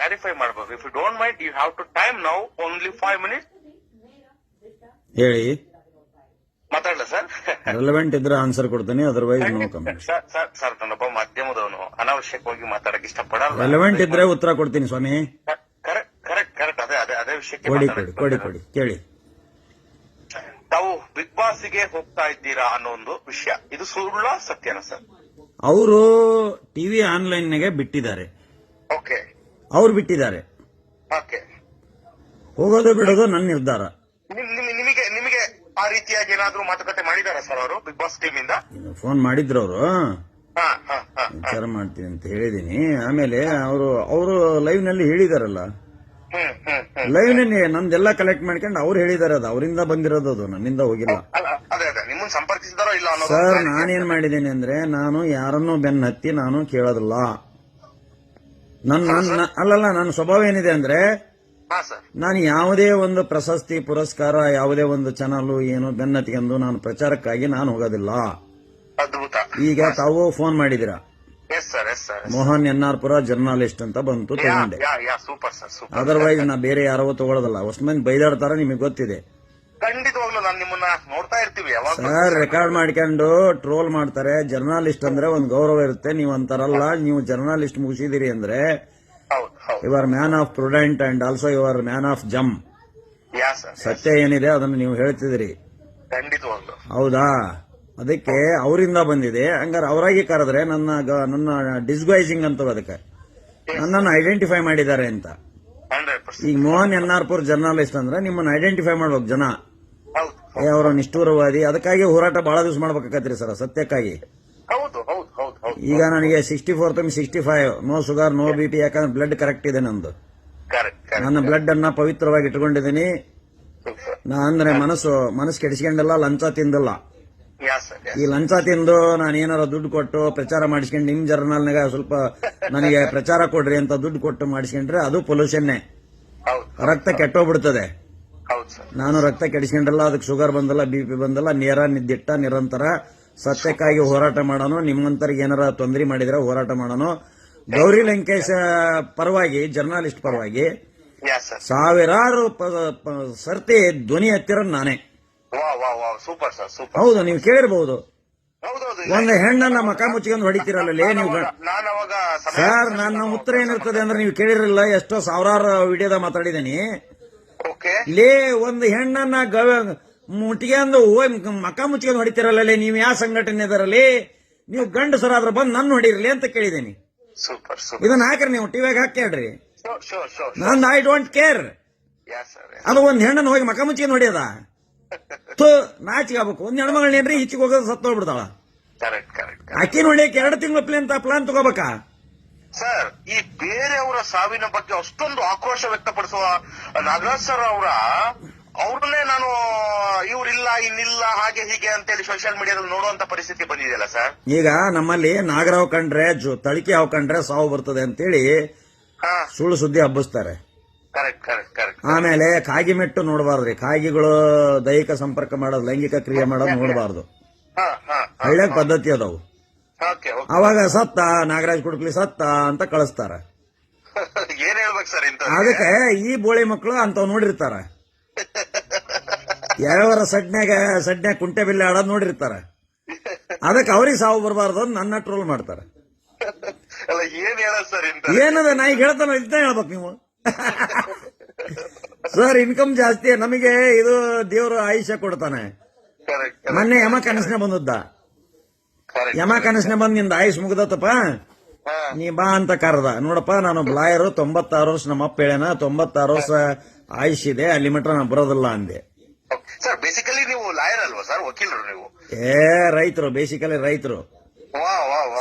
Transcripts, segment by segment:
Clarify ಮಾಡಬೇಕು if you don't mind you have to time now only five minutes ಹೇಳಿ. ಮಾತಾಡಲ sir? Relevant ಇದ್ರೆ answer ಕೊಡ್ತೀನಿ otherwise no comment sir ನಾನೊಬ್ಬ ಮಾಧ್ಯಮದವನು ಅನಾವಶ್ಯಕವಾಗಿ ಮಾತಾಡಕ್ಕೆ ಇಷ್ಟಪಡಲ್ಲ. ರೆಲೆವೆಂಟ್ ಇದ್ರೆ ಉತ್ತರ ಕೊಡ್ತೀನಿ ಸ್ವಾಮಿ. Correct correct correct. ಅದೇ ಅದೇ ಅದೇ ವಿಷಯಕ್ಕೆ ಕೊಡಿ ಕೊಡಿ ಕೊಡಿ ಕೊಡಿ ಕೇಳಿ. ತಾವು ಬಿಗ್ ಬಾಸ್ಗೆ ಹೋಗ್ತಾ ಇದ್ದೀರಾ ಅನ್ನೋ ಒಂದು ವಿಷಯ. ಇದು ಸುಳ್ಳ ಸತ್ಯನ ಸರ್? ಅವರು ಟಿವಿ ಆನ್ಲೈನ್ಗೆ ಬಿಟ್ಟಿದ್ದಾರೆ. ಓಕೆ. ಅವ್ರು ಬಿಟ್ಟಿದ್ದಾರೆ. ಓಕೆ. ಹೋಗೋದು ಬಿಡೋದು ನನ್ನ ನಿರ್ಧಾರ. ನಿಮ್- ನಿಮ್- ನಿಮಗೆ ನಿಮಗೆ ಆ ರೀತಿಯಾಗಿ ಏನಾದ್ರೂ ಮಾತುಕತೆ ಮಾಡಿದಾರಾ ಸರ್ ಅವರು ಬಿಗ್ ಬಾಸ್ ಟೀಮ್ ಇಂದ ಫೋನ್ ಮಾಡಿದ್ರು ಅವರು ಹಾ ಹಾ ಹಾ. ವಿಚಾರ ಮಾಡ್ತೀನಿ ಅಂತ ಹೇಳಿದೀನಿ. ಆಮೇಲೆ ಅವರು ಅವರು ಲೈವ್ನಲ್ಲಿ ಹೇಳಿದಾರಲ್ಲ. ಹ್ಮ್ ಹ್ಮ್ ಹ್ಮ್. ಲೈವ್ನಲ್ಲಿ ನಂದೆಲ್ಲ ಕಲೆಕ್ಟ್ ಮಾಡ್ಕೊಂಡು ಅವ್ರು ಹೇಳಿದಾರೆ ಅದು. ಅವರಿಂದ ಬಂದಿರೋದು ಅದು ನನ್ನಿಂದ ಹೋಗಿಲ್ಲ. ಅಲ್ಲ ಅದೇ ಅದೇ. ನಿಮ್ಮನ್ನ ಸಂಪರ್ಕಿಸಿದಾರೋ ಇಲ್ಲ ಅನ್ನೋದು ಸರ್. ನಾನೇನ್ ಮಾಡಿದ್ದೇನೆ ಅಂದ್ರೆ ನಾನು ಯಾರನ್ನೂ ಬೆನ್ನ ಹತ್ತಿ ನಾನು ಕೇಳೋದಿಲ್ಲ. ನನ್ನ ನನ್ನ ಅಲ್ಲಲ್ಲ ನನ್ನ ಸ್ವಭಾವ ಏನಿದೆ ಅಂದ್ರೆ ನಾನು ಯಾವುದೇ ಒಂದು ಪ್ರಶಸ್ತಿ ಪುರಸ್ಕಾರ ಯಾವುದೇ ಒಂದು ಚಾನಲ್ ಏನು ಬೆನ್ನತ್ತಿಗೆಂದು ನಾನು ಪ್ರಚಾರಕ್ಕಾಗಿ ನಾನು ಹೋಗೋದಿಲ್ಲ. ಅದ್ಭುತ. ಈಗ ತಾವು phone ಮಾಡಿದೀರ Mohan N R Pura journalist ಅಂತ ಬಂತು ತಗೊಂಡೆ. ಅದರ್ವೈಸ್ ನಾ ಬೇರೆ ಯಾರೋ ತಗೊಳ್ಳೋದಲ್ಲ. ಹೊಸ ಮಂದಿ ಬೈದಾಡ್ತಾರ ನಿಮಗೆ ಗೊತ್ತಿದೆ. ಖಂಡಿತವಾಗ್ಲೂ ನಾನು ನಿಮ್ಮನ್ನ ನೋಡ್ತಾ ಇರ್ತೀವಿ ಯಾವಾಗ ಸರ್ ರೆಕಾರ್ಡ್ ಮಾಡ್ಕೊಂಡು ಟ್ರೋಲ್ ಮಾಡ್ತಾರೆ. ಜರ್ನಲಿಸ್ಟ್ ಅಂದ್ರೆ ಒಂದು ಗೌರವ ಇರುತ್ತೆ. ನೀವು ಅಂತಾರಲ್ಲ ನೀವು ಜರ್ನಲಿಸ್ಟ್ ಮುಗಿಸಿದಿರಿ ಅಂದ್ರೆ ಹೌದು ಹೌದು. You are man of prudent and also you are man of jam yeah sir ಸತ್ಯ ಏನಿದೆ ಅದನ್ನು ನೀವು ಹೇಳ್ತಿದ್ರಿ ಖಂಡಿತವಾಗ್ಲೂ. ಹೌದಾ? ಅದಕ್ಕೆ ಅವರಿಂದ ಬಂದಿದೆ. ಹಂಗಾರೆ ಅವರಾಗಿ ಕರೆದ್ರೆ ನನ್ನ ಗ- ನನ್ನ ಡಿಸ್ಗೈಸಿಂಗ್ ಅಂತ ಅದಕ್ಕೆ ನನ್ನನ್ನು ಐಡೆಂಟಿಫೈ ಮಾಡಿದ್ದಾರೆ ಅಂತ. Hundred percent. ಈಗ Mohan N R Pur journalist ಅಂದ್ರೆ ನಿಮ್ಮನ್ನು ಐಡೆಂಟಿಫೈ ಮಾಡ್ಬೇಕು ಜನ. ಅವರು ನಿಷ್ಠೂರವಾದಿ. ಅದಕ್ಕಾಗಿ ಹೋರಾಟ ಬಹಳ ದಿವಸ ಮಾಡ್ಬೇಕಾಗತ್ರಿ ಸರ್ ಸತ್ಯಕ್ಕಾಗಿ. ಹೌದು ಹೌದು ಹೌದು ಹೌದು. ಈಗ ನನಗೆ ಸಿಕ್ಸ್ಟಿ ಫೋರ್ ತಮ್ಮ sixty five no sugar no B P ಯಾಕಂದ್ರೆ ಬ್ಲಡ್ ಕರೆಕ್ಟ್ ಇದೆ ನಂದು. ಕರೆಕ್ಟ್ ನನ್ನ ಬ್ಲಡ್ ಅನ್ನ ಪವಿತ್ರವಾಗಿ ಇಟ್ಕೊಂಡಿದ್ದೀನಿ. ನಾ ಅಂದ್ರೆ ಮನಸ್ಸು ಮನಸ್ಸು ಕೆಡಿಸ್ಕೊಂಡಿಲ್ಲ ಲಂಚ ತಿಂದಿಲ್ಲ. ಈ ಲಂಚ ತಿಂದು ನಾನು ಏನಾರ ದುಡ್ಡು ಕೊಟ್ಟು ಪ್ರಚಾರ ಮಾಡಿಸ್ಕೊಂಡು ನಿಮ್ ಜರ್ನಲ್ನಾಗ ಸ್ವಲ್ಪ ನನಗೆ ಪ್ರಚಾರ ಕೊಡ್ರಿ ಅಂತ ದುಡ್ಡು ಕೊಟ್ಟು ಮಾಡಿಸ್ಕೊಂಡ್ರೆ ಅದು ಪೊಲ್ಯೂಷನ್ನೇ ರಕ್ತ ಕೆಟ್ಟೋಗ್ಬಿಡ್ತದೆ. ಹೌದು ಸರ್. ನಾನು ರಕ್ತ ಕೆಡಿಸ್ಕೊಂಡಿಲ್ಲ ಅದಕ್ಕೆ ಶುಗರ್ ಬಂದಲ್ಲ ಬಿ ಪಿ ಬಂದಲ್ಲ ನೇರ ನಿದ್ದಿಟ್ಟ ನಿರಂತರ ಸತ್ಯಕ್ಕಾಗಿ ಹೋರಾಟ ಮಾಡೋಣ ನಿಮ್ಮಂತರಿಗೆ ಏನಾರ ತೊಂದರೆ ಮಾಡಿದ್ರೆ ಹೋರಾಟ ಮಾಡೋಣ ಗೌರಿ ಲಂಕೇಶ್ ಪರವಾಗಿ ಜರ್ನಲಿಸ್ಟ್ ಪರವಾಗಿ ಸಾವಿರಾರು ಸರ್ತಿ ಧ್ವನಿ ಹತ್ತಿರ ನಾನೇ. Super sir super. ಹೌದು ನೀವು ಕೇಳಿರ್ಬಹುದು ಒಂದು ಹೆಣ್ಣನ್ನ ಮಕ ಮುಚ್ಚಿಕೊಂಡು ಹೊಡಿತೀರಲ್ಲ ನೀವು ಸರ್ ನನ್ನ ಉತ್ತರ ಏನಿರ್ತದೆ ಅಂದ್ರೆ ನೀವು ಕೇಳಿರಲಿಲ್ಲ ಎಷ್ಟೋ ಸಾವಿರಾರು ವಿಡಿಯೋದ ಮಾತಾಡಿದ್ದೀನಿ. ಲೇ ಒಂದು ಹೆಣ್ಣನ್ನ ಗವ ಮುಟ್ಕೊಂಡು ಹೋಯ್ ಮಕ ಮುಚ್ಕೊಂಡು ಹೊಡಿತಿರಲ್ಲ ನೀವು ಯಾವ ಸಂಘಟನೆ ಇದರಲ್ಲಿ ನೀವು ಗಂಡಸರಾದ್ರೆ ಬಂದು ನನ್ನ ಹೊಡಿರಲಿ ಅಂತ ಕೇಳಿದ್ದೀನಿ. ಇದನ್ನ ಹಾಕ್ರಿ ನೀವು ಟಿವಿಯಾಗ ಹಾಕಿ ಹೇಳ್ರಿ. ನಂದು ಐ ಡೋಂಟ್ ಕೇರ್ ಅದು ಒಂದ್ ಹೆಣ್ಣನ್ನ ಹೋಗಿ ಮಕ ಮುಚ್ಚಿ ಹೊಡಿಯದ. ತು ನಾಚಿಗೆ ಆಗ್ಬೇಕು. ಒಂದ್ ಹೆಣ್ಮಗಳೇನ್ರಿ ಹಿಚ್ಚಿಗೆ ಹೋಗೋದು ಸತ್ತೋಗ್ಬಿಡ್ತಾಳ. ಅಕ್ಕಿ ನೋಡಿಯಕ್ಕೆ ಎರಡು ತಿಂಗಳ ಪ್ಲೇನ್ ಪ್ಲಾನ್ ತಗೋಬೇಕಾ? ಸರ್ ಈ ಬೇರೆಯವರ ಸಾವಿನ ಬಗ್ಗೆ ಅಷ್ಟೊಂದು ಆಕ್ರೋಶ ವ್ಯಕ್ತಪಡಿಸುವ ನಾಗರಾಜ್ ಸರ್ ಅವರ ಅವ್ರನ್ನೇ ನಾನು ಇವ್ರಿಲ್ಲ ಇನ್ನಿಲ್ಲ ಹಾಗೆ ಹೀಗೆ ಅಂತೇಳಿ ಸೋಷಿಯಲ್ ಮೀಡಿಯಾದಲ್ಲಿ ನೋಡುವಂತ ಪರಿಸ್ಥಿತಿ ಬಂದಿದೆಯಲ್ಲ ಸರ್? ಈಗ ನಮ್ಮಲ್ಲಿ ನಾಗರಾವ್ ಕಂಡ್ರೆ ಜೊ ತಳಿಕೆ ಹಾವು ಕಂಡ್ರೆ ಸಾವು ಬರ್ತದೆ ಅಂತೇಳಿ ಹಾ. ಸುಳ್ಳು ಸುದ್ದಿ ಹಬ್ಬಿಸ್ತಾರೆ. ಕರೆಕ್ಟ್ ಕರೆಕ್ಟ್ ಕರೆಕ್ಟ್ ಆಮೇಲೆ ಕಾಗಿ ಮೆಟ್ಟು ನೋಡಬಾರ್ದ್ರಿ ಕಾಗಿಗಳು ದೈಹಿಕ ಸಂಪರ್ಕ ಮಾಡೋದು ಲೈಂಗಿಕ ಕ್ರಿಯೆ ಮಾಡೋದು ನೋಡಬಾರ್ದು. ಹಾ ಹಾ ಹಳ್ಳ್ಯಾಗ ಪದ್ಧತಿ ಅದಾವು. ಅವಾಗ ಸತ್ತ ನಾಗರಾಜ್ ಕುಡ್ಕಲಿ ಸತ್ತ ಅಂತ ಕಳಿಸ್ತಾರ. ಏನ್ ಹೇಳ್ಬೇಕು ಸರ್ ಇಂತ ಅದಕ್ಕೆ ಈ ಬೋಳಿ ಮಕ್ಕಳು ಅಂತವ್ ನೋಡಿರ್ತಾರ. ಯಾವ್ಯಾವ ಸಡ್ನ್ಯಾಗ ಸಡ್ನ್ಯಾಗ ಕುಂಟೆ ಬಿಲ್ಲೆ ಆಡೋದ್ ನೋಡಿರ್ತಾರ. ಅದಕ್ಕೆ ಅವ್ರಿಗೆ ಸಾವು ಬರಬಾರ್ದು ಅಂತ ನನ್ನ ಟ್ರೋಲ್ ಮಾಡ್ತಾರ. ಏನದ ನಾ ಈಗ ಹೇಳ್ತಾನ ಇದನ್ನ ಹೇಳ್ಬೇಕು ನೀವು. ಸರ್ ಇನ್ಕಮ್ ಜಾಸ್ತಿ ನಮಗೆ ಇದು ದೇವರು ಆಯುಷ್ಯ ಕೊಡ್ತಾನೆ. ಮೊನ್ನೆ ಯಮ ಕನಸನೆ ಬಂದದ್ದ. ಯಮ ಕನಸಿನ ಬಂದ್ನಿಂದ ಆಯುಸ್ ಮುಗ್ದತ್ತಪ್ಪ? ನೀ ಬಾ ಅಂತ ಕರೆದ. ನೋಡಪ್ಪ ನಾನು ಬ್ಲಾಯರು ತೊಂಬತ್ತಾರು ವರ್ಷ ನಮ್ಮ ಅಪ್ಪ ಹೇಳ್ಯಾನ ತೊಂಬತ್ತಾರು ವರ್ಷ ಆಯುಷ್ ಇದೆ ಅಲ್ಲಿ ಮಟ್ಟ ನಾನು ಬರೋದಿಲ್ಲ ಅಂದೆ. ಸರ್ ಬೇಸಿಕಲಿ ನೀವು ಲಾಯರ್ ಅಲ್ವಾ ಸರ್ ವಕೀಲರು ನೀವು? ಏ ರೈತರು ಬೇಸಿಕಲಿ ರೈತರು.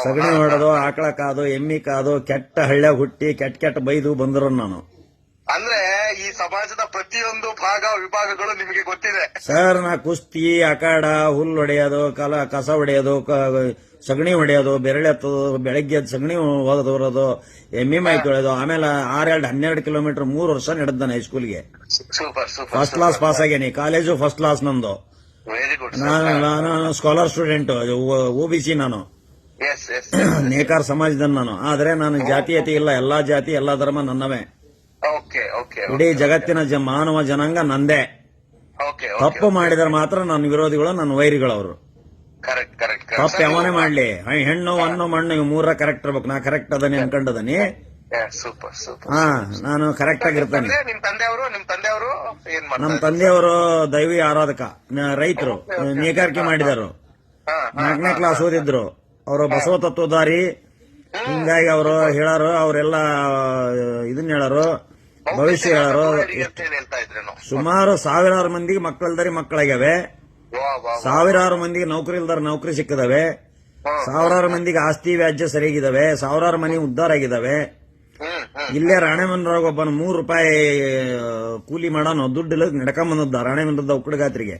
ಸಗಣಿ ಹೊಡೆದು ಆಕಳ ಕಾದು ಎಮ್ಮಿ ಕಾದು ಕೆಟ್ಟ ಹಳ್ಳ್ಯಾಗ ಹುಟ್ಟಿ ಕೆಟ್ಟ ಕೆಟ್ಟ ಬೈದು ಬಂದರು ನಾನು. ಅಂದ್ರೆ ಈ ಸಮಾಜದ ಪ್ರತಿಯೊಂದು ಭಾಗ ವಿಭಾಗಗಳು ನಿಮಗೆ ಗೊತ್ತಿದೆ. ಸರ್ ನಾ ಕುಸ್ತಿ ಅಖಾಡ ಹುಲ್ಲು ಹೊಡೆಯೋದು ಕಲ ಕಸ ಹೊಡೆಯೋದು ಸಗಣಿ ಹೊಡೆಯೋದು ಬೆರಳೆ ಹತ್ತೋದು ಬೆಳಗ್ಗೆ ಸಗಣಿ ಹೋಗೋದು ಬರೋದು ಎಮ್ಮಿ ಮೈ ತೊಳೆಯೋದು ಆಮೇಲೆ ಆರೆರಡು ಹನ್ನೆರಡು ಕಿಲೋಮೀಟರ್ ಮೂರು ವರ್ಷ ನಡೆದಾನೆ ಹೈಸ್ಕೂಲ್ಗೆ ಫಸ್ಟ್ ಕ್ಲಾಸ್ ಪಾಸ್ ಆಗೇನಿ. ಕಾಲೇಜು ಫಸ್ಟ್ ಕ್ಲಾಸ್ ನಂದು. ನಾನು ನಾನು scholar student O B C ನಾನು. ನೇಕಾರ ಸಮಾಜದ ನಾನು. ಆದ್ರೆ ನಾನು ಜಾತೀಯತೆ ಇಲ್ಲ. ಎಲ್ಲಾ ಜಾತಿ ಎಲ್ಲಾ ಧರ್ಮ ನನ್ನವೇ. ಇಡೀ ಜಗತ್ತಿನ ಮಾನವ ಜನಾಂಗ ನಂದೇ. ತಪ್ಪು ಮಾಡಿದ್ರೆ ಮಾತ್ರ ನನ್ನ ವಿರೋಧಿಗಳು ನನ್ನ ವೈರಿಗಳು ಅವರು ಕರೆಕ್ಟ್ ಕರೆಕ್ಟ್ ತಪ್ಪು ಯಾವನೇ ಮಾಡ್ಲಿ. ಹೆಣ್ಣು ಹಣ್ಣು ಮಣ್ಣು ಇವು ಮೂರ ಕರೆಕ್ಟ್ ಇರ್ಬೇಕು. ನಾ ಕರೆಕ್ಟ್ ಅದನಿ ಅನ್ಕೊಂಡದನಿ. ಸೂಪರ್ ಸೂಪರ್ ಹಾ ನಾನು ಕರೆಕ್ಟ್ ಆಗಿರ್ತಾನೆ. ನಮ್ಮ ತಂದೆಯವರು ದೈವಿ ಆರಾಧಕ ರೈತರು ನೇಕಾರಿಕೆ ಮಾಡಿದರು ನಾಲ್ಕನೇ ಕ್ಲಾಸ್ ಓದಿದ್ರು. ಅವರು ಬಸವ ತತ್ವದಾರಿ ಹಿಂಗಾಗಿ ಅವರು ಹೇಳಾರು ಅವರೆಲ್ಲ ಇದನ್ನ ಹೇಳಾರು. ಭವಿಷ್ಯ ಸುಮಾರು ಸಾವಿರಾರು ಮಂದಿಗೆ ಮಕ್ಕಳದರಿ ಮಕ್ಕಳಾಗ್ಯಾವೆ. ಸಾವಿರಾರು ಮಂದಿಗೆ ನೌಕರಿ ಇಲ್ದಾರ ನೌಕರಿ ಸಿಕ್ಕಿದಾವೆ. ಸಾವಿರಾರು ಮಂದಿಗೆ ಆಸ್ತಿ ವ್ಯಾಜ್ಯ ಸರಿಯಾಗಿದ್ದಾವೆ ಸಾವಿರಾರು ಮನೆ ಉದ್ದಾರ ಹ್ಮ್ ಇಲ್ಲೇ ರಾಣೆಮಂದ್ರೊಳಗ ಒಬ್ಬನ ಮೂರು ರೂಪಾಯಿ ಕೂಲಿ ಮಾಡೋನು. ದುಡ್ಡು ಇಲ್ಲ ನಡ್ಕೊಂಬಂದದ್ದ ರಾಣೆಮನದ ಉಕ್ಕಡಗಾತ್ರಿಗೆ.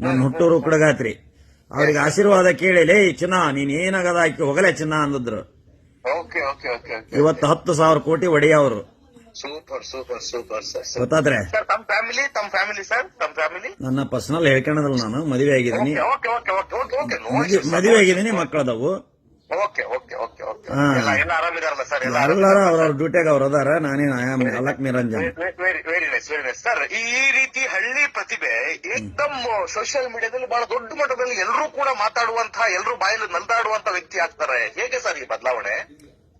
ನನ್ನ ಹುಟ್ಟೂರು ಉಕ್ಕಡಗಾತ್ರಿ. ಅವ್ರಿಗೆ ಆಶೀರ್ವಾದ ಕೇಳಿಲೇ ಚಿನ್ನ ನೀನ್ ಏನಾಗದ ಆಕಿ ಹೋಗಲೇ ಚಿನ್ನ ಅಂದಿದ್ರು. ಇವತ್ತು ಹತ್ತು ಸಾವಿರ ಕೋಟಿ ಒಡೆಯ ಅವರು. ಸೂಪರ್ ಸೂಪರ್ ಸೂಪರ್ ಸರ್ ಗೊತ್ತಾದ್ರೆ? ಸರ್ ತಮ್ಮ ಫ್ಯಾಮಿಲಿ ತಮ್ಮ ಫ್ಯಾಮಿಲಿ ಸರ್ ತಮ್ಮ ಫ್ಯಾಮಿಲಿ ನನ್ನ ಪರ್ಸನಲ್ ಹೇಳ್ಕೊಳದಲ್ಲ ನಾನು ಮದುವೆ ಆಗಿದ್ದೀನಿ. Okay okay okay okay okay ಮದ್ವೆ- ಆಗಿದ್ದೀನಿ ಮಕ್ಕಳದವು ಓಕೆ ಓಕೆ ಓಕೆ ಓಕೆ. ಎಲ್ಲ ಎಲ್ಲ ಆರಾಮಿದಾರಲ್ಲ ಸರ್ ಎಲ್ಲ ಎಲ್ಲಾರ ಅವ್ರವ್ರ ಡ್ಯೂಟಿಯಾಗ ಅವ್ರ ಅದಾರ ನಾನೇನು I am Alak Niranjan very very nice very nice sir ಈ ರೀತಿ ಹಳ್ಳಿ ಪ್ರತಿಭೆ ಏಕದಮ್ ಸೋಷಿಯಲ್ ಮೀಡಿಯಾದಲ್ಲಿ ಬಹಳ ದೊಡ್ಡ ಮಟ್ಟದಲ್ಲಿ ಎಲ್ಲರೂ ಕೂಡ ಮಾತಾಡುವಂತಹ ಎಲ್ಲರೂ ಬಾಯಲ್ಲಿ ನಲ್ದಾಡುವಂತ ವ್ಯಕ್ತಿ ಆಗ್ತಾರೆ. ಹೇಗೆ ಸರ್ ಈ ಬದಲಾವಣೆ?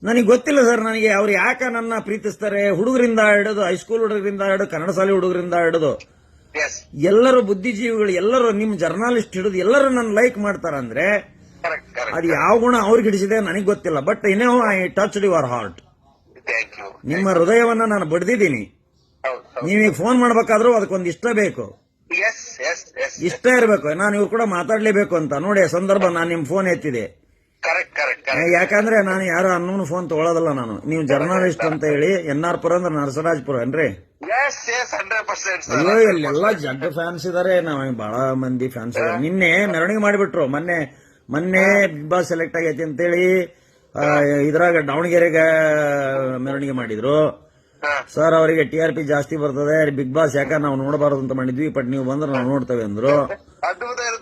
ನನಗೆ ಗೊತ್ತಿಲ್ಲ ಸರ್ ನನಗೆ ಅವ್ರು ಯಾಕೆ ನನ್ನ ಪ್ರೀತಿಸ್ತಾರೆ? ಹುಡುಗರಿಂದ ಹಿಡಿದು ಹೈಸ್ಕೂಲ್ ಹುಡುಗರಿಂದ ಹಿಡಿದು ಕನ್ನಡ ಶಾಲೆ ಹುಡುಗರಿಂದ ಹಿಡಿದು ಎಲ್ಲರೂ ಬುದ್ಧಿಜೀವಿಗಳು ಎಲ್ಲರೂ ನಿಮ್ ಜರ್ನಲಿಸ್ಟ್ ಹಿಡಿದು ಎಲ್ಲರೂ ನನ್ನ ಲೈಕ್ ಮಾಡ್ತಾರ ಅಂದ್ರೆ ಕರೆಕ್ಟ್ ಕರೆಕ್ಟ್ ಅದು ಯಾವ ಗುಣ ಅವ್ರಿಗೆ ಹಿಡಿಸಿದೆ ನನಗೆ ಗೊತ್ತಿಲ್ಲ. ಬಟ್ ಇನ್ನೋ ಐ ಟಚ್ ಯುವರ್ ಹಾರ್ಟ್ ನಿಮ್ಮ ಹೃದಯವನ್ನ ನಾನು ಬಡ್ದಿದ್ದೀನಿ. ನೀವೀಗ ಫೋನ್ ಮಾಡ್ಬೇಕಾದ್ರೂ ಅದಕ್ಕೊಂದು ಇಷ್ಟ ಬೇಕು. ಇಷ್ಟ ಇರಬೇಕು. ನಾನು ಇವ್ರು ಕೂಡ ಮಾತಾಡ್ಲೇಬೇಕು ಅಂತ. ನೋಡಿ ಸಂದರ್ಭ ನಾನು ನಿಮ್ ಫೋನ್ ಎತ್ತಿದೆ. ಕರೆಕ್ಟ್ ಕರೆಕ್ಟ್ ಕರೆಕ್ಟ್ ಯಾಕಂದ್ರೆ ನಾನು ಯಾರು ಅನ್ನೋನು ಫೋನ್ ತಗೊಳ್ಳೋದಲ್ಲ ನಾನು. ನೀವು ಜರ್ನಲಿಸ್ಟ್ ಅಂತ ಹೇಳಿ ಎನ್ ಆರ್ ಪುರ ಅಂದ್ರೆ ನರಸರಾಜ್ಪುರ ಏನ್ರಿ? Yes yes hundred percent sir ಅಯ್ಯೋ ಇಲ್ಲೆಲ್ಲ ಜಗ್ಗ ಫ್ಯಾನ್ಸ್ ಇದಾರೆ. ನಾವ್ ಬಹಳ ಮಂದಿ ಫ್ಯಾನ್ಸ್ ಇದಾರೆ. ನಿನ್ನೆ ಮೆರವಣಿಗೆ ಮಾಡಿಬಿಟ್ರು. ಮೊನ್ನೆ ಮೊನ್ನೆ ಬಿಗ್ ಬಾಸ್ ಸೆಲೆಕ್ಟ್ ಆಗೈತಿ ಅಂತೇಳಿ ಹೇಳಿ ಇದ್ರಾಗ ದಾವಣಗೆರೆಗ ಮೆರವಣಿಗೆ ಮಾಡಿದ್ರು. ಸರ್ ಅವರಿಗೆ ಟಿ ಆರ್ ಪಿ ಜಾಸ್ತಿ ಬರ್ತದೆ. ಬಿಗ್ ಬಾಸ್ ಯಾಕ ನಾವು ನೋಡಬಾರದು ಅಂತ ಮಾಡಿದ್ವಿ ಬಟ್ ನೀವು ಬಂದ್ರೆ ನಾವು ನೋಡ್ತೇವೆ ಅಂದ್ರು.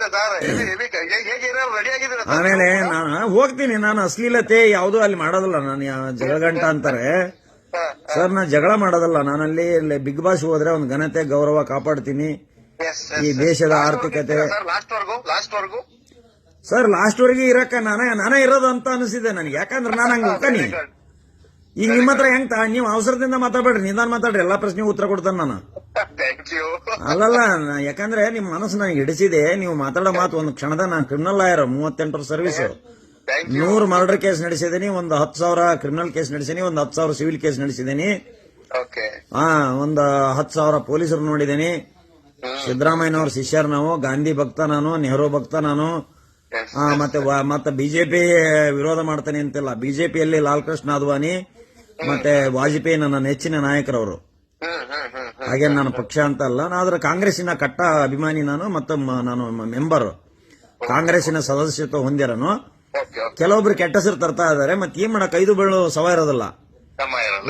ಆಮೇಲೆ ನಾನು ಹೋಗ್ತೀನಿ ನಾನು ಅಶ್ಲೀಲತೆ ಯಾವುದು ಅಲ್ಲಿ ಮಾಡೋದಲ್ಲ ನಾನು ಜಗಳಗಂಟ ಅಂತಾರೆ. ಸರ್ ನಾ ಜಗಳ ಮಾಡೋದಲ್ಲ ನಾನಲ್ಲಿ ಬಿಗ್ ಬಾಸ್ ಹೋದ್ರೆ ಒಂದು ಘನತೆ ಗೌರವ ಕಾಪಾಡ್ತೀನಿ. ಈ ದೇಶದ ಆರ್ಥಿಕತೆ ಸರ್? ಲಾಸ್ಟ್ ವರ್ಗಿ? ಇರಕ್ಕ ನಾನೇ ನಾನೇ ಇರೋದು ಅಂತ ಅನಿಸಿದೆ ನನಗೆ. ಯಾಕಂದ್ರೆ ನಾನು ಹಂಗೆ ಹೋಗ್ತಾನಿ ಈಗ ನಿಮ್ಮ ಹತ್ರ ಹೆಂಗ್ ನೀವು ಅವಸರದಿಂದ ಮಾತಾಡ್ಬೇಡ್ರಿ ನಿಧಾನ ಮಾತಾಡ್ರಿ ಎಲ್ಲಾ ಪ್ರಶ್ನೆಗೆ ಉತ್ತರ ಕೊಡ್ತಾನೆ ನಾನು. ಅಲ್ಲಲ್ಲ ಯಾಕಂದ್ರೆ ನಿಮ್ ಮನಸ್ಸು ನನಗೆ ಹಿಡಿಸಿದೆ. ನೀವು ಮಾತಾಡೋ ಮಾತು ಒಂದು ಕ್ಷಣದ ನಾನು ಕ್ರಿಮಿನಲ್ ಲಾಯರ್ ಮೂವತ್ತೆಂಟರ ಸರ್ವಿಸ್ ನೂರು ಮರ್ಡರ್ ಕೇಸ್ ನಡೆಸಿದ್ದೀನಿ ಒಂದು ಹತ್ತು ಸಾವಿರ ಕ್ರಿಮಿನಲ್ ಕೇಸ್ ನಡೆಸಿನಿ ಒಂದು ಹತ್ತು ಸಾವಿರ ಸಿವಿಲ್ ಕೇಸ್ ನಡೆಸಿದ್ದೀನಿ ಓಕೆ ಹಾ ಒಂದು ಹತ್ತು ಸಾವಿರ ಪೊಲೀಸರು ನೋಡಿದ್ದೀನಿ ಸಿದ್ದರಾಮಯ್ಯನವ್ರ ಶಿಷ್ಯರ್ ನಾವು ಗಾಂಧಿ ಭಕ್ತ ನಾನು ನೆಹರು ಭಕ್ತ ನಾನು. ಮತ್ತೆ ಮತ್ತೆ ಬಿಜೆಪಿ ವಿರೋಧ ಮಾಡ್ತಾನೆ ಅಂತಿಲ್ಲ. ಬಿಜೆಪಿಯಲ್ಲಿ ಲಾಲ್ ಕೃಷ್ಣ ಅದ್ವಾನಿ ಮತ್ತೆ ವಾಜಪೇಯಿ ನನ್ನ ನೆಚ್ಚಿನ ನಾಯಕರವರು. ಹಾಗೆ ನಾನು ಪಕ್ಷ ಅಂತ ಅಲ್ಲ. ಆದ್ರೆ ಕಾಂಗ್ರೆಸ್ಸಿನ ಕಟ್ಟ ಅಭಿಮಾನಿ ನಾನು ಮತ್ತು ನಾನು ಮೆಂಬರ್ ಕಾಂಗ್ರೆಸ್ಸಿನ ಸದಸ್ಯತ್ವ ಹೊಂದಿರನು ಕೆಲವೊಬ್ರು ಕೆಟ್ಟ ಹೆಸರು ತರ್ತಾ ಇದಾರೆ ಮತ್ತೆ ಏನ್ ಮಾಡಕ್? ಐದು ಬೀಳು ಸವ ಇರೋದಿಲ್ಲ.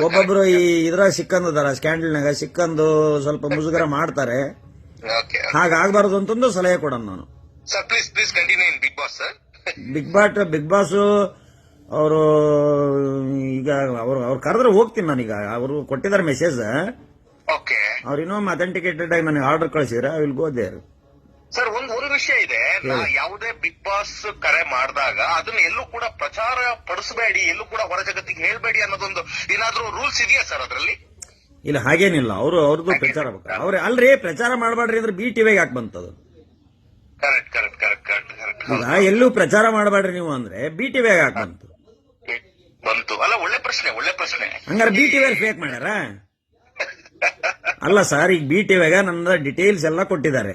ಒಬ್ಬೊಬ್ರು ಈ ಇದ್ರಾಗ ಸಿಕ್ಕಂದಿದಾರ ಸ್ಕ್ಯಾಂಡಲ್ನಾಗ ಸಿಕ್ಕಂದು ಸ್ವಲ್ಪ ಮುಜುಗರ ಮಾಡ್ತಾರೆ. ಹಾಗಾಗಬಾರದು ಅಂತಂದು ಸಲಹೆ ಕೊಡೋಣ ನಾನು. ಬಿಗ್ ಬಾಸ್ ಸರ್ ಬಿಗ್ ಬಾಟ್ ಬಿಗ್ ಬಾಸ್ ಅವರು ಈಗ ಅವ್ರು ಅವ್ರು ಕರೆದ್ರೆ ಹೋಗ್ತೀನಿ ನಾನೀಗ. ಅವರು ಕೊಟ್ಟಿದ್ದಾರೆ ಮೆಸೇಜ್ ಓಕೆ ಅವ್ರು ಇನ್ನೊಮ್ಮೆ ಅಥೆಂಟಿಕೇಟೆಡ್ ಆಗಿ ನನಗೆ ಆರ್ಡರ್ ಕಳಿಸಿದ್ರೆ I will go there sir ಒಂದ್ ಒಂದು ವಿಷಯ ಇದೆ. ನಾ ಯಾವುದೇ ಬಿಗ್ ಬಾಸ್ ಕರೆ ಮಾಡಿದಾಗ ಅದನ್ನ ಎಲ್ಲೂ ಕೂಡ ಪ್ರಚಾರ ಪಡಿಸಬೇಡಿ ಎಲ್ಲೂ ಕೂಡ ಹೊರ ಜಗತ್ತಿಗೆ ಹೇಳ್ಬೇಡಿ ಅನ್ನೋದೊಂದು ಏನಾದ್ರೂ ರೂಲ್ಸ್ ಇದೆಯಾ ಸರ್ ಅದರಲ್ಲಿ? ಇಲ್ಲ ಹಾಗೇನಿಲ್ಲ. ಅವರು ಅವ್ರದ್ದು ಪ್ರಚಾರ ಅವ್ರ ಅಲ್ರಿ ಪ್ರಚಾರ ಮಾಡಬೇಡ್ರಿ ಅಂದ್ರೆ ಬಿ ಟಿವಿಗೆ ಯಾಕೆ ಬಂತದ? Correct correct correct correct correct ಎಲ್ಲೂ ಪ್ರಚಾರ ಮಾಡಬೇಡ್ರಿ ನೀವು ಅಂದ್ರೆ ಬಿ ಟಿವಿಗೆ ಯಾಕೆ ಬಂತು? ಬಂತು. ಅಲ್ಲ ಒಳ್ಳೆ ಪ್ರಶ್ನೆ ಒಳ್ಳೆ ಪ್ರಶ್ನೆ. ಹಂಗಾರೆ ಬಿ ಟಿವಿ ಫೇಕ್ ಮಾಡ್ಯಾರ? ಅಲ್ಲ ಸರ್ ಈಗ ಬಿ ಟಿವಿಗ ನನ್ನ ಡಿಟೇಲ್ಸ್ ಎಲ್ಲ ಕೊಟ್ಟಿದ್ದಾರೆ.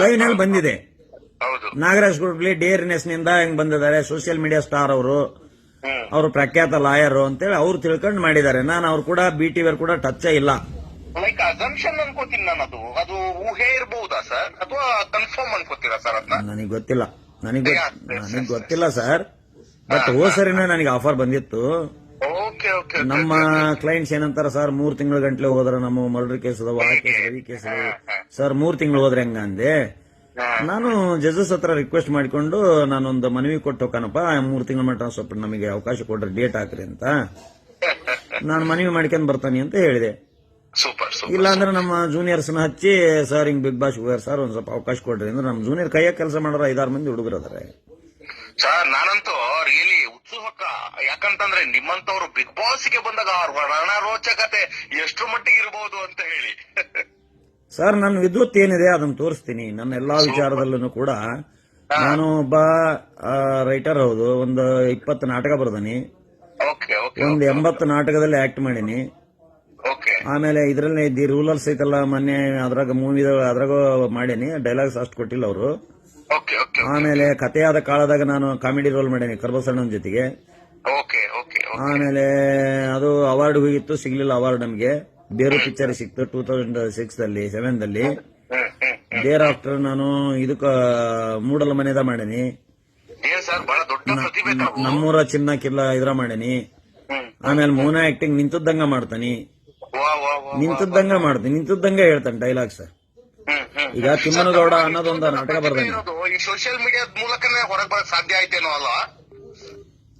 ಲೈವ್ನಲ್ಲಿ ಬಂದಿದೆ. ಹೌದು. ನಾಗರಾಜ್ ಗುಡ್ಲಿ ಡೇರ್ನೆಸ್ನಿಂದ ಹೆಂಗ್ ಬಂದಿದ್ದಾರೆ ಸೋಷಿಯಲ್ ಮೀಡಿಯಾ ಸ್ಟಾರ್ ಅವರು ಅವರು ಪ್ರಖ್ಯಾತ ಲಾಯರ್ ಅಂತೇಳಿ ಅವ್ರು ತಿಳ್ಕೊಂಡು ಮಾಡಿದ್ದಾರೆ. ನಾನು ಅವ್ರು ಕೂಡ ಬಿ ಟಿವಿ ಕೂಡ ಟಚ್ ಇಲ್ಲ. ಲೈಕ್ ಅಸಂಪ್ಷನ್ ಅನ್ಕೋತೀನಿ ನಾನು ಅದು. ಅದು ಊಹೆ ಇರಬಹುದಾ ಸರ್? ಅಥವಾ ಕನ್ಫರ್ಮ್ ಅನ್ಕೋತೀರಾ ಸರ್ ನನಗೆ ಗೊತ್ತಿಲ್ಲ. ನನಗೆ ನನಗೆ ಗೊತ್ತಿಲ್ಲ ಸರ್. ಬಟ್ ಸರಿನೇ ನನಗೆ ಆಫರ್ ಬಂದಿತ್ತು. ನಮ್ಮ ಕ್ಲೈಂಟ್ಸ್ ಏನಂತಾರ ಸರ್ ಮೂರ್ ತಿಂಗಳ ಗಂಟ್ಲೆ ಹೋದ್ರ ನಮ್ಮ ಮರ್ಡರ್ ಕೇಸ್ ಅದಾವ ಆ ಕೇಸ್ ಅದಾವ, ಈ ಕೇಸ್ ಅದಾವ. ಸರ್ ಮೂರ್ ತಿಂಗಳು ಹೋದ್ರೆ ಹೆಂಗ? ಅಂದೆ. ನಾನು ಜಜಸ್ ಹತ್ರ ರಿಕ್ವೆಸ್ಟ್ ಮಾಡಿಕೊಂಡು ನಾನೊಂದು ಮನವಿ ಕೊಟ್ಟು ಹೋಗೋಣಪ್ಪ ಮೂರ್ ತಿಂಗಳ ಮಟ್ಟ ಸ್ವಲ್ಪ ನಮಗೆ ಅವಕಾಶ ಕೊಡ್ರಿ ಡೇಟ್ ಹಾಕ್ರಿ ಅಂತ. ನಾನು ಮನವಿ ಮಾಡ್ಕೊಂಡ್ ಬರ್ತಾನೆ ಅಂತ ಹೇಳಿದೆ. ಇಲ್ಲ ಅಂದ್ರೆ ನಮ್ಮ ಜೂನಿಯರ್ಸ್ನ ಹಚ್ಚಿ ಸರ್ ಹಿಂಗ್ ಬಿಗ್ ಬಾಸ್ ಹೋಗ್ಯಾರ ಸರ್ ಒಂದ್ ಸ್ವಲ್ಪ ಅವಕಾಶ ಕೊಡ್ರಿ. ಅಂದ್ರೆ ನಮ್ಮ ಜೂನಿಯರ್ ಕೈಯಾಗ ಕೆಲಸ ಮಾಡೋರು ಐದಾರು ಮಂದಿ ಹುಡುಗರು ಅದಾರೆ. ಸರ್ ನಾನಂತೂ ರಿಯಲಿ ಉತ್ಸುಹಕ. ಯಾಕಂತಂದ್ರೆ ನಿಮ್ಮಂತವ್ರು ಬಿಗ್ ಬಾಸ್ಗೆ ಬಂದಾಗ ಅವ್ರ ರಣರೋಚಕತೆ ಎಷ್ಟು ಮಟ್ಟಿಗೆ ಇರಬಹುದು ಅಂತ ಹೇಳಿ. ಸರ್ ನನ್ನ ವಿದ್ಯುತ್ ಏನಿದೆ ಅದನ್ನ ತೋರಿಸ್ತೀನಿ. ನನ್ನ ಎಲ್ಲಾ ವಿಚಾರದಲ್ಲೂ ಕೂಡ ನಾನು ಒಬ್ಬ ರೈಟರ್ ಹೌದು. ಒಂದು ಇಪ್ಪತ್ತು ನಾಟಕ ಬರ್ದಾನಿ. ಒಂದು ಎಂಬತ್ತು ನಾಟಕದಲ್ಲಿ ಆಕ್ಟ್ ಮಾಡೀನಿ. ಆಮೇಲೆ ಇದರಲ್ಲಿ ದಿ ರೂಲರ್ಸ್ ಐತಲ್ಲ ಮೊನ್ನೆ ಅದ್ರಾಗ ಮೂವಿ ಅದ್ರಾಗ ಮಾಡೀನಿ. ಡೈಲಾಗ್ಸ್ ಅಷ್ಟು ಕೊಟ್ಟಿಲ್ಲ ಅವರು. ಆಮೇಲೆ ಕಥೆಯಾದ ಕಾಲದಾಗ ನಾನು ಕಾಮಿಡಿ ರೋಲ್ ಮಾಡೇನಿ ಕರ್ಬಸಣ್ಣನ ಜೊತೆಗೆ. ಆಮೇಲೆ ಅದು ಅವಾರ್ಡ್ ಹೋಗಿತ್ತು ಸಿಗ್ಲಿಲ್ಲ ಅವಾರ್ಡ್ ನಮಗೆ. ಬೇರೆ ಪಿಕ್ಚರ್ ಸಿಕ್ತು ಟೂ ತೌಸಂಡ್ ಸಿಕ್ಸ್ ಅಲ್ಲಿ ಸೆವೆನ್ ಅಲ್ಲಿ. ದೇರ್ ಆಫ್ಟರ್ ನಾನು ಇದಕ್ಕ ಮೂಡಲ ಮನೆದ ಮಾಡೇನಿ. ನಮ್ಮೂರ ಚಿನ್ನ ಕಿಲ್ಲ ಇದ್ರ ಮಾಡೇನಿ. ಆಮೇಲೆ ಮೌನ ಆಕ್ಟಿಂಗ್ ನಿಂತದ್ದಂಗ ಮಾಡ್ತಾನಿ. ನಿಂತದ್ದಂಗ ಮಾಡ್ತೀನಿ. ನಿಂತದ್ದಂಗ ಹೇಳ್ತಾನೆ ಡೈಲಾಗ್ಸ್ ಈಗ ತಿಮ್ಮನಗೌಡ ಅನ್ನೋದೊಂದು ನಾಟಕ ಬರ್ದಾನೆ ಇರೋದು ಈ ಸೋಷಿಯಲ್ ಮೀಡಿಯಾದ ಮೂಲಕನೇ ಹೊರಗೆ ಬರಕ್ ಸಾಧ್ಯ ಆಯ್ತೇನೋ ಅಲ್ಲ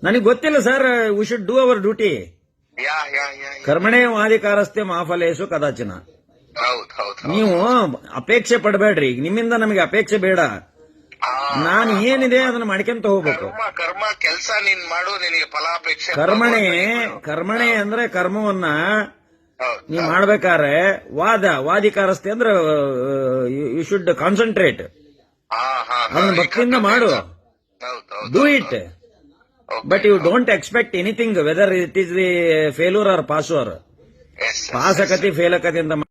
ನನಗೆ ಗೊತ್ತಿಲ್ಲ sir we should do our duty yeah yeah. ಕರ್ಮಣೆ ವಾದಿಕಾರಸ್ತೆ ಮಾಫಲೇಶು ಕದಾಚಿನ. ಹೌದ್ ಹೌದ್ ಹೌದ್. ನೀವು ಅಪೇಕ್ಷೆ ಪಡಬೇಡ್ರಿ ಈಗ ನಿಮ್ಮಿಂದ ನಮಗೆ ಅಪೇಕ್ಷೆ ಬೇಡ. ನಾನು ಏನಿದೆ ಅದನ್ನ ಮಾಡ್ಕೊಂತ ಹೋಗ್ಬೇಕು. ಕರ್ಮ ಕರ್ಮ ಕೆಲ್ಸ ನೀನ್ ಮಾಡು ನಿನಗೆ ಫಲಾಪೇಕ್ಷೆ ಕರ್ಮಣೆ ಕರ್ಮಣೆ ಅಂದ್ರೆ ಕರ್ಮವನ್ನ ಹೌದ್ ನೀವು ಮಾಡ್ಬೇಕಾದ್ರೆ ವಾದ ವಾದಿಕಾರಸ್ಥೆ ಅಂದ್ರೆ ಯು ಶುಡ್ ಕಾನ್ಸಂಟ್ರೇಟ್ ಅದನ್ನ ಭಕ್ತಿಯಿಂದ ಮಾಡು. Do it but you don't expect anything whether it is the failure or pass ಪಾಸಕತಿ ಎಸ್ ಪಾಸ್ ಆಕತಿ ಫೇಲ್ ಆಕತಿ ಅಂತ